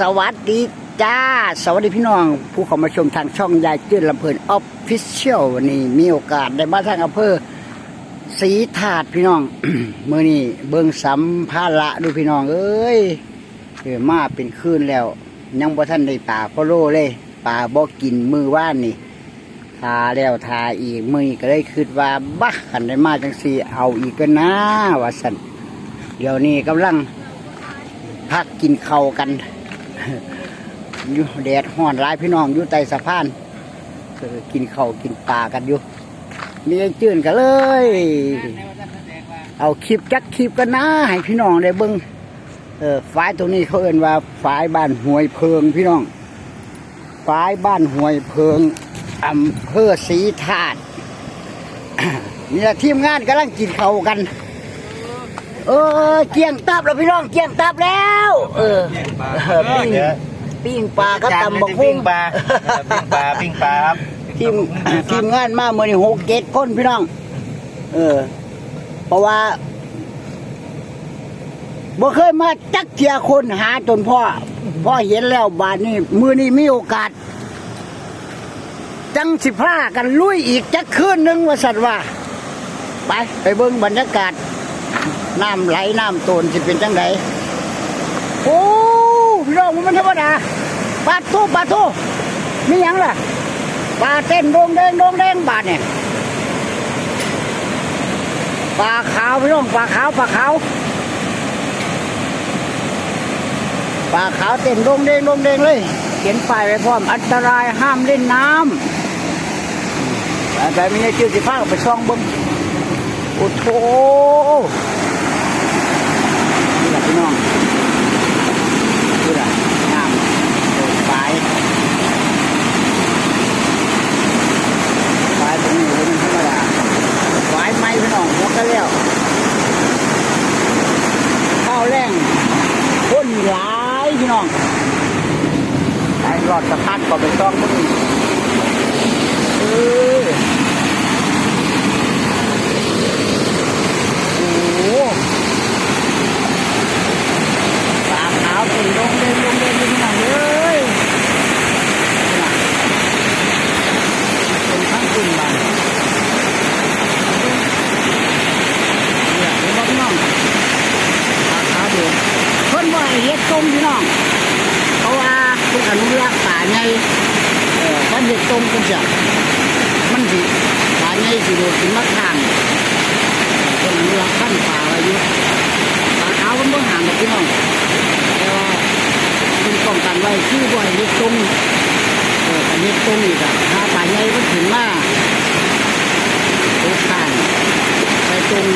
สวัสดีจ้า สวัสดีพี่น้อง ผู้เข้ามาชมทางช่องยายจื้นลำเพลินออฟฟิเชียลวันนี้มีโอกาสได้มาทางอำเภอศรีถาดพี่น้อง เมื่อนี้เบิงสัมภาระดูพี่น้องเอ้ยเออมาเป็นคืนแล้ว ยังบ่ท่านได้ป่าพอโลเลยป่าบ่กินมือว่านนี่ทาแล้วทาอีกมือนี้ก็เลยคิดว่าบ้าขันได้มาจังสีเอาอีกก็นะว่าสันเดี๋ยวนี้กำลังพักกินเข้ากัน อยู่แดดห้อนหลายพี่น้องอยู่ใต้สะพานกินข้าวกินปลากันอยู่มีไอ้จื่นกันเลย เอาคลิปจักคลิปกันนะให้พี่น้องได้เบิ้งเออฝายตรงนี้เขาเอ่นว่าฝายบ้านห้วยเพิงพี่น้องฝายบ้านห้วยเพิงอำเภอศรีธาตุนี่แหละทีมงานกำลังกินข้าวกัน เออเกี่ยงตับแล้วพี่น้องเกี่ยงตับแล้ว เออเออปิ้งปิ้งปลาก็ตำบักปิ้หุ่งงปลาปิ้งปลาปิ้งปลาครับทีมทีมงานมาเมื่อนี่หกเจ็ดคนพี่น้อง เออ เพราะว่าบ่เคยมาจักเทียคนหาจนพ่อพ่อเห็นแล้วบาดนี้มือนี้มีโอกาส จังสิพากันลุยอีกจักคืนหนึงว่าสัตว์ว่า ไปไปเบิ่งบรรยากาศ น้ำไหลน้ำโตนสิเป็นจังไดโอ้พี่น้องมันธรรมดาปลาทูปลาทูมีหยังล่ะปลาเต้นโดงแดงโดงแดงบาดเนี่ยปลาขาวพี่น้องปลาขาวปลาขาวปลาขาวเต้นโดงแดงโดงแดงเลย เขียนป้ายไว้พร้อมอันตรายห้ามเล่นน้ำแต่ไม่ใช่ชื่อสิฟ้าไปซ่องบิ้งโอ้โถนี่แห พี่น้องนี่แหละน้ำโดดปลายฝายตรงนี้เป็นธรรมดาฝายไม้พี่น้องหัวก็แล้วข้าวแรงคนหลายพี่น้องไอ้รอดสะพัดก็ไปต้องมึงเออโอ้โหปลาขาวเป็น ลงเด่นลงเด่นพี่น้องเอ้ยเป็นทั้งกลุ่มบ้านเนี่ยเห็นบ่น้องปลาขาวดูเพิ่นว่าให้เฮ็ดตรงพี่น้องเพราะว่าเพิ่นอนุรักษ์ป่าใหญ่เออถ้าเฮ็ดตรงกันจะมันสิป่าใหญ่สิโดดขึ้นมาข้างเพิ่นอนุรักษ์พันป่าไว้อยู่ปลาขาวมันบ่ห่างกับพี่น้องแต่ว่าเพิ่นป้องกันไว้คือบ่ให้เฮ็ดตรงเออถ้าเฮ็ดตรงนี่ก็ถ้าป่าใหญ่มันขึ้นมาโอกาสไปตรง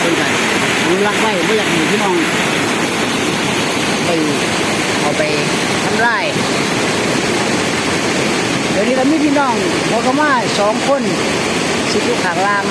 เป็นกันอนุรักษ์ไว้ไม่อยากให้พี่น้องไปเอาไปทำลายเดี๋ยวนี้เรามีพี่น้องพอกมาสองคนสิอยู่ข้างลาง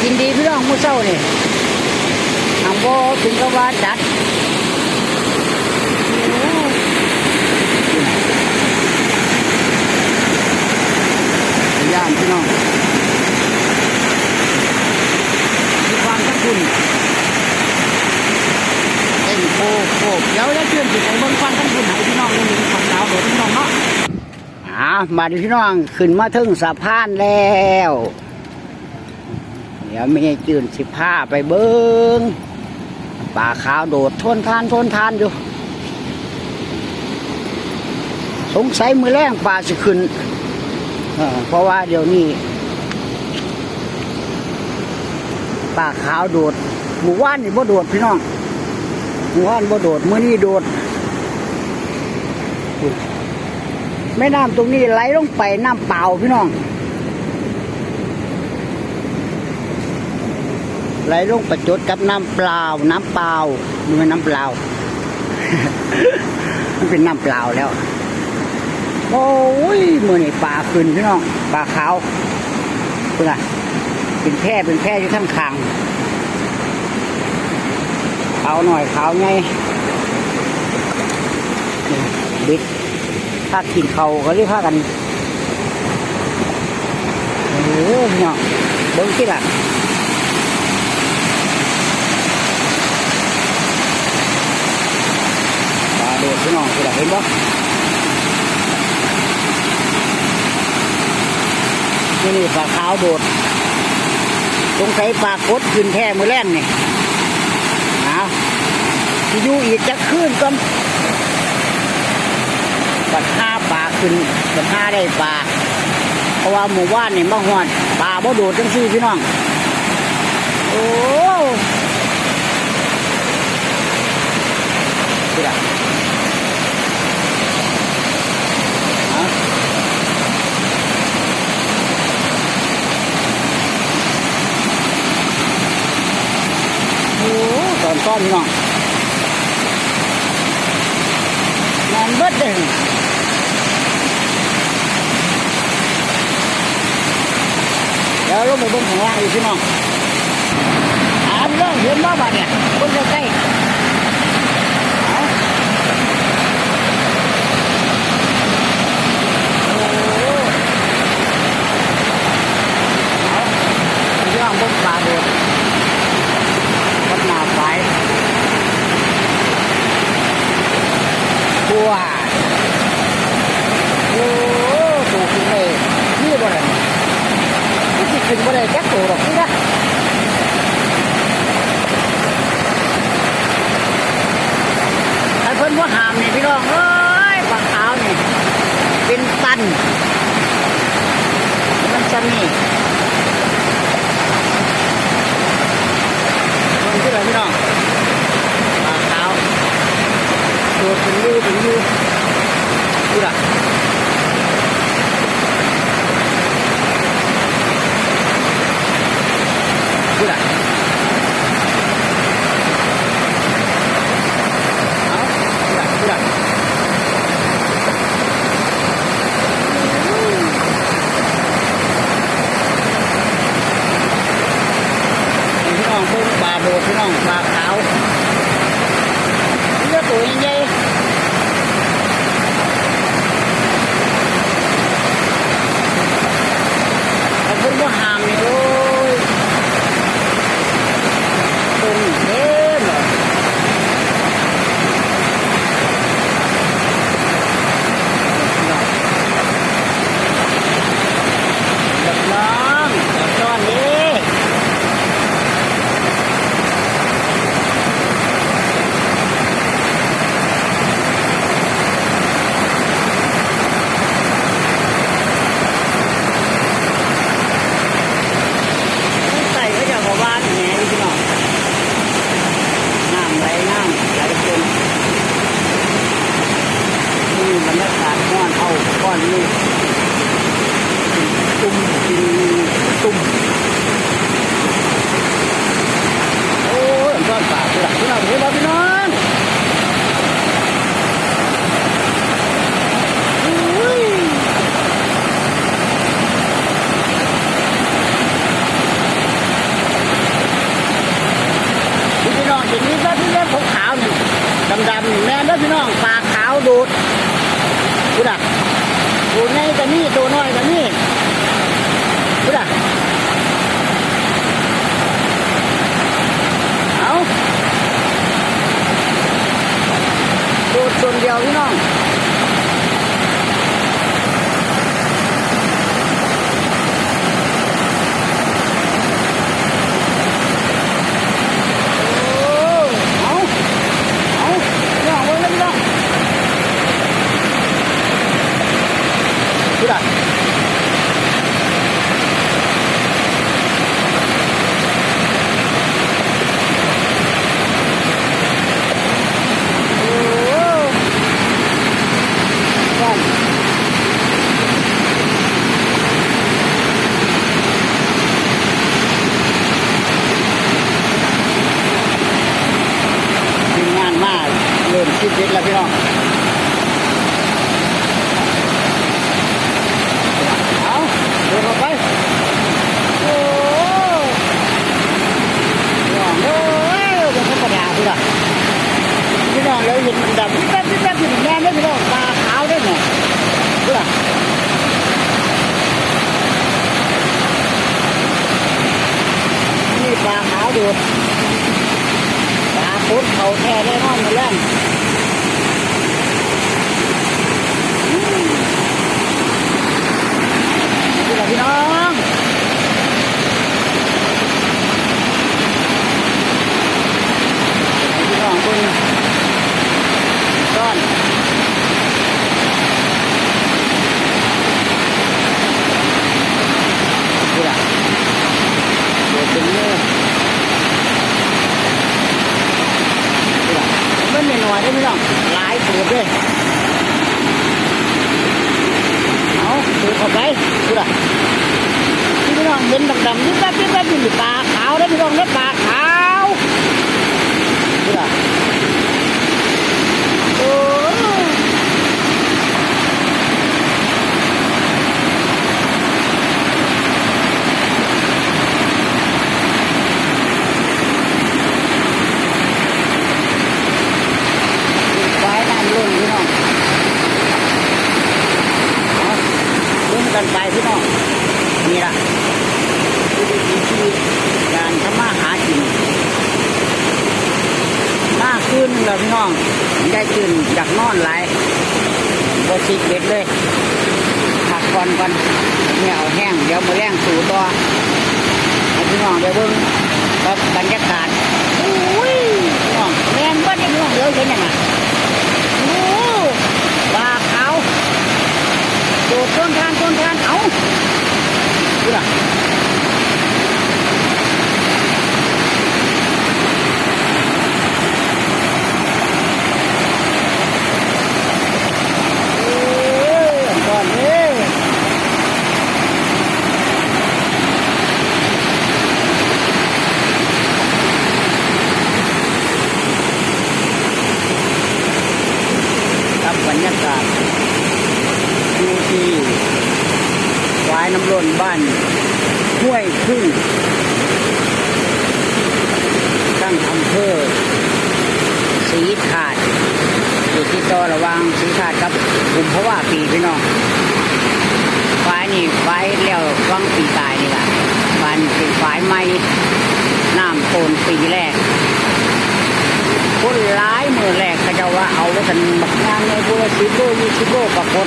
กินดีพี่น้องมื้อเช้านี่ทางบ่ถึงกับว่าจัด ย่านพี่น้องมีความทั้งคุณเต้นโคโคบเดี๋ยวจะเชื่อมจิตในเบื้องฟันทั้งคุณให้พี่น้องนี่มีความสาวโดดพี่น้องเนาะอ่ามาดิพี่น้องขึ้นมาถึงสะพานแล้ว เดี๋ยวมีจื่นสิผ้าไปเบิ้งป่าขาวโดดทนทานทนทานอยู่ สงสัยมือแรงป่าสิขึ้น เพราะว่าเดี๋ยวนี้ปลาขาวโดดหมู่ว่านนี่บ่โดดพี่น้องหมู่ว่านบ่โดดเมื้อนี้โดดแม่น้ำตรงนี้ไหลลงไปน้ำเปล่าพี่น้องไหลลงประจดกับน้ำเปล่า น้ำเปล่ามันเป็นน้ำเปล่า มันเป็นน้ำเปล่าแล้ว โอ้ยมือนี่ปลาขึ้นพี่น้องปลาขาวคุณอะเป็นแพ่เป็นแพ่ที่ทั้งคางขาวหน่อยขาวไงบิ๊กถ้ากินเขาก็เรียกพากันโอ้ยเนาะเบิ้งที่ล่ะปลาเด็ดพี่น้องที่ล่ะเห็นาง อยู่นี่ปลาขาวโดดสงสัยปลากดขึ้นแท้มือแรงนี่เอาที่ยูอีกจะขึ้นก็อนปัดห้าปลาขึ้นปัดห้าได้ปลาเพราะว่าหมู่บ้านนี่มาหอนปลาบ่โดดจังซี่พี่น้องโอ้ที่ละ to thì nó nó bất để đó lúc mình bông thằng lang thì xin không à, ăn nó hiếm đó bạn nè bông ra cây. Chami. Limang. Thank you. พี่น้องเห็นดำๆนี่แป๊บๆแป๊บๆอยู่ปลาขาวได้พี่น้องได้อปลาขาวนี่ล่ะโอ้ไว้น้ำลงพี่น้องเอาเล่นกันไปพี่น้องนี่ล่ะ วิถีชีวิตการทำมาหากินมากขึ้นแล้วพี่น้องได้ขึ้นจากนอนไหลายบสิกเบ็ดเลยผักก่อนก่อนเนี่ยเอาแห้งเดี๋ยวมาแรงสู่ต่อพี่น้องได้เบิ่งกับบรรยากาศอุ้ยน้องแรงก็ได้พี่น้องเดี๋ยวเห็นยังไงโอ้ปลาขาวโดดต้นทานต้นทานเอาดูล่ะ เอ้ยก่อนเอ้ยค รยากาศดูที่วายน้ำล้นบ้านห้วยพึ่งตั้งอำเภอสีถาดอยู่ที่ต่อระวังสีขาดกับกลุ่มเพราะว่าปีพี่น้องฝายนี่ฝายเลี้ยววังปีตายนี่แหละฝานเป็นฝายไม้น้ำโตนปีแรกคนร้ายมือแรก เขาจะว่าเอาไว้กันบักงานในบุรสิบโลยี่สิบโลปรากฏ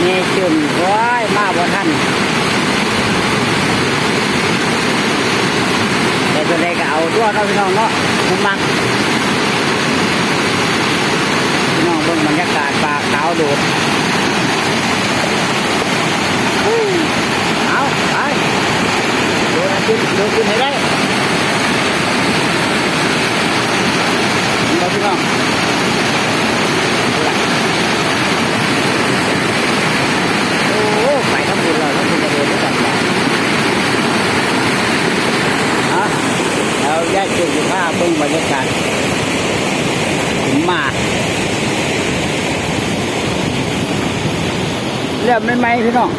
เนี่ยจนร้ายมาบ่ท่านแต่ตัวใดก็เอาตัวเนาพี่น้องเนาะคุณมักพี่น้องเบิ่งบรรยากาศปลาขาวโดดอู้เอาไปโดดขึ้นโดดขึ้นให้ได้เห็นบ่พี่น้องโอ้ไปทั้งบุญเราทั้งบุญเราเดินด้วยกันเนี่ยเอาแล้วแยกจุดอยู่ภาพเบิ่งบรรยากาศถึงมาก เริ่มไม่ไหมพี่น้อง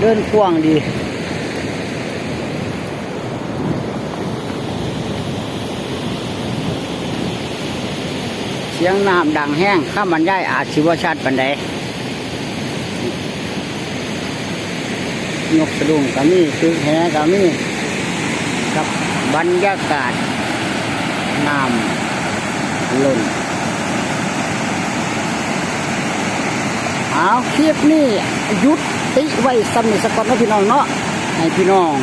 เดินกว้างดีเสียงน้ำดังแห้งข้ามันย่ายอาจสิวชัดปันใดยกสะดุ้งก็มีตึกแหก็มีกับบรรยากาศน้ำล้น เอาคลิปนี้ยุติไว้สนิสกอนนะพี่น้องเนาะให้พี่น้อง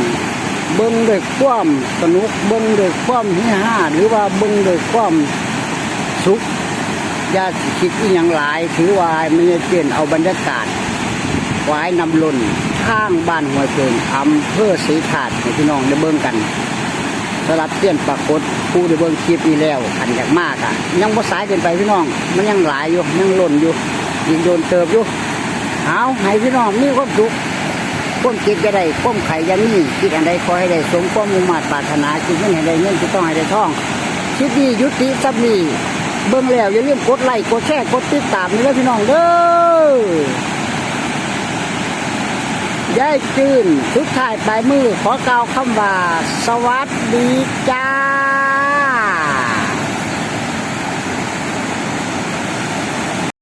เบิ้งเด้วยความสนุกเบิ้งเด้วยความฮิฮาหรือว่าเบิ้งเด้วยความสุขอย่าสิคิดอีหยังหลายถือว่ามันจะเปลี่ยนเอาบรรยากาศไว้นำลนข้างบ้านหัวเชิงอำเภอศรีถาดให้พี่น้องได้เบิ้งกันสำหรับเตี้ยนปรากฏผู้ได้เบิ้งคลิปนี้แล้วขันอยากมากอะยังบ่สายเกินไปพี่น้อง มันยังหลายอยู่ยังล่นอยู่ ยิงโดนเติบอยู่เอาให้พี่น้องมีความสุขความคิดจะได้ความไข่ยังมีคิดอันใดขอให้ได้สมความมุ่งมั่นปรารถนาคิดเงินให้ได้เงินคิดต้องให้ได้ท่องคิดดียุติซับนี้เบิ่งแล้วอย่าลืมกดไลค์กดแชร์กดติดตามนี่แล้วพี่น้องเด้อยายจืนสุดท้ายปลายมือขอกล่าวคำว่า สวัสดีจ้า